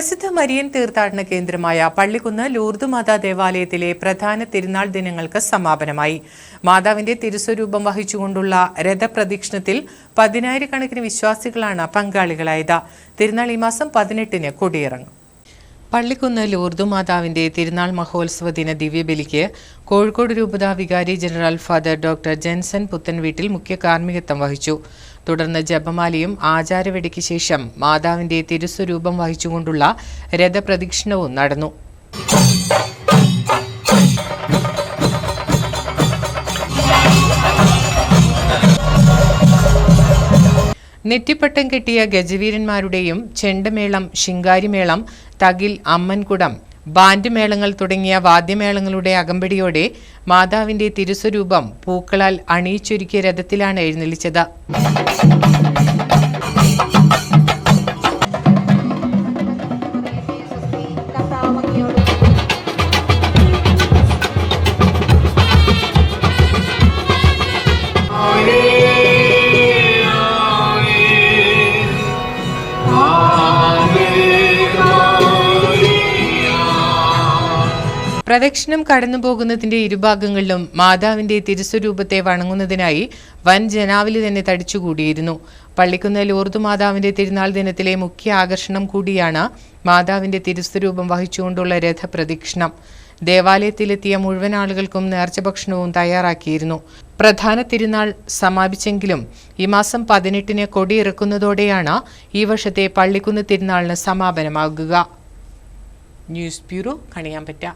പ്രസിദ്ധ മരിയൻ തീർത്ഥാടന കേന്ദ്രമായ പള്ളിക്കുന്ന് ലൂർദ് മാതാ ദേവാലയത്തിലെ പ്രധാന തിരുനാൾ ദിനങ്ങൾക്ക് സമാപനമായി. മാതാവിന്റെ തിരുസ്വരൂപം വഹിച്ചുകൊണ്ടുള്ള രഥപ്രദക്ഷിണത്തിൽ പതിനായിരക്കണക്കിന് വിശ്വാസികളാണ് പങ്കാളികളായത്. തിരുനാൾ ഈ മാസം പതിനെട്ടിന് കൊടിയിറങ്ങും. പള്ളിക്കുന്ന് ലൂർദു മാതാവിന്റെ തിരുനാൾ മഹോത്സവ ദിന ദിവ്യബലിക്ക് കോഴിക്കോട് രൂപതാ വികാരി general father doctor Jenson Puthenveettil മുഖ്യ കാർമ്മികത്വം വഹിച്ചു. തുടർന്ന് ജപമാലയും ആചാരവെടിക്ക് ശേഷം മാതാവിന്റെ തിരുസ്വരൂപം വഹിച്ചുകൊണ്ടുള്ള രഥപ്രദക്ഷിണവും നടന്നു. നെറ്റിപ്പട്ടം കെട്ടിയ ഗജവീരന്മാരുടെയും ചെണ്ടമേളം ശിങ്കാരിമേളം തകിൽ അമ്മൻകുടം ബാൻഡ് മേളങ്ങൾ തുടങ്ങിയ വാദ്യമേളങ്ങളുടെ അകമ്പടിയോടെ മാതാവിന്റെ തിരുസ്വരൂപം പൂക്കളാൽ അണിയിച്ചൊരുക്കിയ രഥത്തിലാണ് എഴുന്നള്ളിച്ചത്. പ്രദക്ഷിണം കടന്നുപോകുന്നതിന്റെ ഇരുഭാഗങ്ങളിലും മാതാവിന്റെ തിരുസ്വരൂപത്തെ വണങ്ങുന്നതിനായി വൻ ജനാവലി തന്നെ തടിച്ചുകൂടിയിരുന്നു. പള്ളിക്കുന്ന് ഓർദു മാതാവിന്റെ തിരുനാൾ ദിനത്തിലെ മുഖ്യ ആകർഷണം കൂടിയാണ് മാതാവിന്റെ തിരുസ്വരൂപം വഹിച്ചുകൊണ്ടുള്ള രഥപ്രദക്ഷിണം. ദേവാലയത്തിലെത്തിയ മുഴുവൻ ആളുകൾക്കും നേർച്ചഭക്ഷണവും തയ്യാറാക്കിയിരുന്നു. പ്രധാന തിരുനാൾ സമാപിച്ചെങ്കിലും ഈ മാസം പതിനെട്ടിന് കൊടിയിറക്കുന്നതോടെയാണ് ഈ വർഷത്തെ പള്ളിക്കുന്ന് തിരുനാളിന് സമാപനമാകുക. News bureau Kaniyambetta.